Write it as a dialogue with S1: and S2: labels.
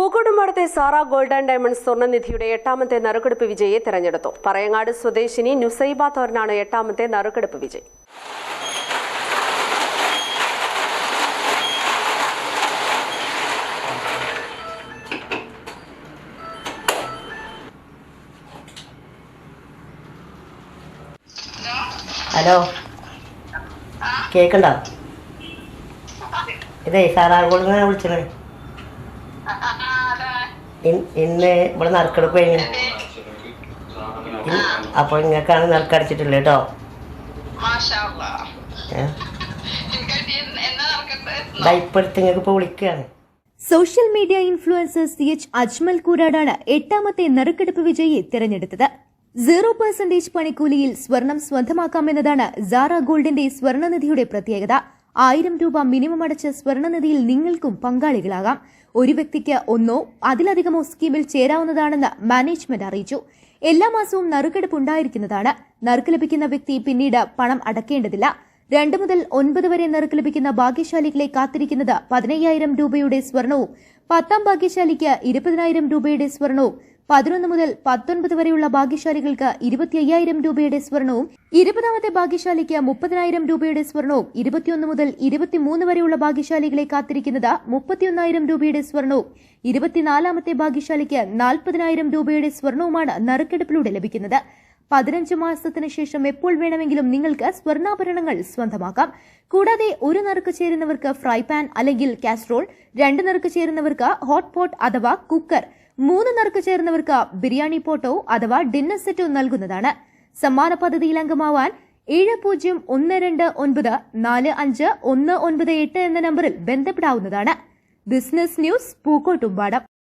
S1: പൂക്കോട്ടുംപാടത്തെ Sara gold and diamonds സ്വർണനിധിയുടെ എട്ടാമത്തെ നറുക്കെടുപ്പ് വിജയിയെ തെരഞ്ഞെടുത്തു. പറയങ്ങാട് സ്വദേശിനി നുസൈബ തോരനാണ് എട്ടാമത്തെ നറുക്കെടുപ്പ് വിജയ്.
S2: ഹലോ. കേക്കണ്ട? ഇതേ സാറാ ഗോൾഡ് വിളിച്ചത്. ഇന്ന് ഇവിടെ നറുക്കെടുപ്പ് കഴിഞ്ഞു. അപ്പോൾ നിങ്ങൾക്കാണ് നറുക്കടിച്ചിട്ടുള്ളത് കേട്ടോ
S3: മാഷാല്ലാ.
S2: ഏ?
S3: എനിക്കത് എന്നാ നടക്കട്ടെ
S2: ദാ ഇപ്പൊ എടുത്ത് നിങ്ങൾക്ക് ഇപ്പോൾ വിളിക്കുകയാണ്
S4: social media influencer C H Ajmal കൂരാടാണ് എട്ടാമത്തെ നറുക്കെടുപ്പ് വിജയി തിരഞ്ഞെടുത്തത്. സീറോ പെർസെന്റേജ് പണിക്കൂലിയിൽ സ്വർണം സ്വന്തമാക്കാമെന്നതാണ് സാറ ഗോൾഡിന്റെ സ്വർണനിധിയുടെ പ്രത്യേകത. ആയിരം രൂപ മിനിമം അടച്ച സ്വർണനിധിയിൽ നിങ്ങൾക്കും പങ്കാളികളാകാം. ഒരു വ്യക്തിക്ക് ഒന്നോ അതിലധികമോ സ്കീമിൽ ചേരാവുന്നതാണെന്ന് മാനേജ്മെന്റ് അറിയിച്ചു. എല്ലാ മാസവും നറുക്കെടുപ്പ് ഉണ്ടായിരിക്കുന്നതാണ്. നറുക്ക് ലഭിക്കുന്ന വ്യക്തി പിന്നീട് പണം അടക്കേണ്ടതില്ല. രണ്ട് മുതൽ ഒൻപത് വരെ നറുക്ക് ലഭിക്കുന്ന ഭാഗ്യശാലികളെ കാത്തിരിക്കുന്നത് പതിനയ്യായിരം രൂപയുടെ സ്വർണവും പത്താം ഭാഗ്യശാലിക്ക് ഇരുപതിനായിരം രൂപയുടെ സ്വർണവും പതിനൊന്ന് മുതൽ പത്തൊൻപത് വരെയുള്ള ഭാഗ്യശാലികൾക്ക് ഇരുപത്തി അയ്യായിരം രൂപയുടെ സ്വർണവും ഇരുപതാമത്തെ ഭാഗ്യശാലിക്ക് മുപ്പതിനായിരം രൂപയുടെ സ്വർണവും ഇരുപത്തിയൊന്ന് മുതൽ ഇരുപത്തിമൂന്ന് വരെയുള്ള ഭാഗ്യശാലികളെ കാത്തിരിക്കുന്നത് മുപ്പത്തിയൊന്നായിരം രൂപയുടെ സ്വർണവും ഇരുപത്തിനാലാമത്തെ ഭാഗ്യശാലിക്ക് നാൽപ്പതിനായിരം രൂപയുടെ സ്വർണവുമാണ് നറുക്കെടുപ്പിലൂടെ ലഭിക്കുന്നത്. പതിനഞ്ച് മാസത്തിന് ശേഷം എപ്പോൾ വേണമെങ്കിലും നിങ്ങൾക്ക് സ്വർണാഭരണങ്ങൾ സ്വന്തമാക്കാം. കൂടാതെ ഒരു നറുക്ക് ചേരുന്നവർക്ക് ഫ്രൈ പാൻ അല്ലെങ്കിൽ കാസ്ട്രോൾ രണ്ട് നറുക്ക് ചേരുന്നവർക്ക് ഹോട്ട് പോട്ട് അഥവാ കുക്കർ മൂന്ന് നറുക്ക് ചേർന്നവർക്ക് ബിരിയാണി പോട്ടോ അഥവാ ഡിന്നർ സെറ്റോ നൽകുന്നതാണ്. സമ്മാന പദ്ധതിയിൽ അംഗമാവാൻ ഏഴ് പൂജ്യം ഒന്ന് രണ്ട് ഒൻപത് നാല് അഞ്ച് ഒന്ന് ഒൻപത് എട്ട് എന്ന നമ്പറിൽ ബന്ധപ്പെടാവുന്നതാണ്. Business news Pookkottumpadam.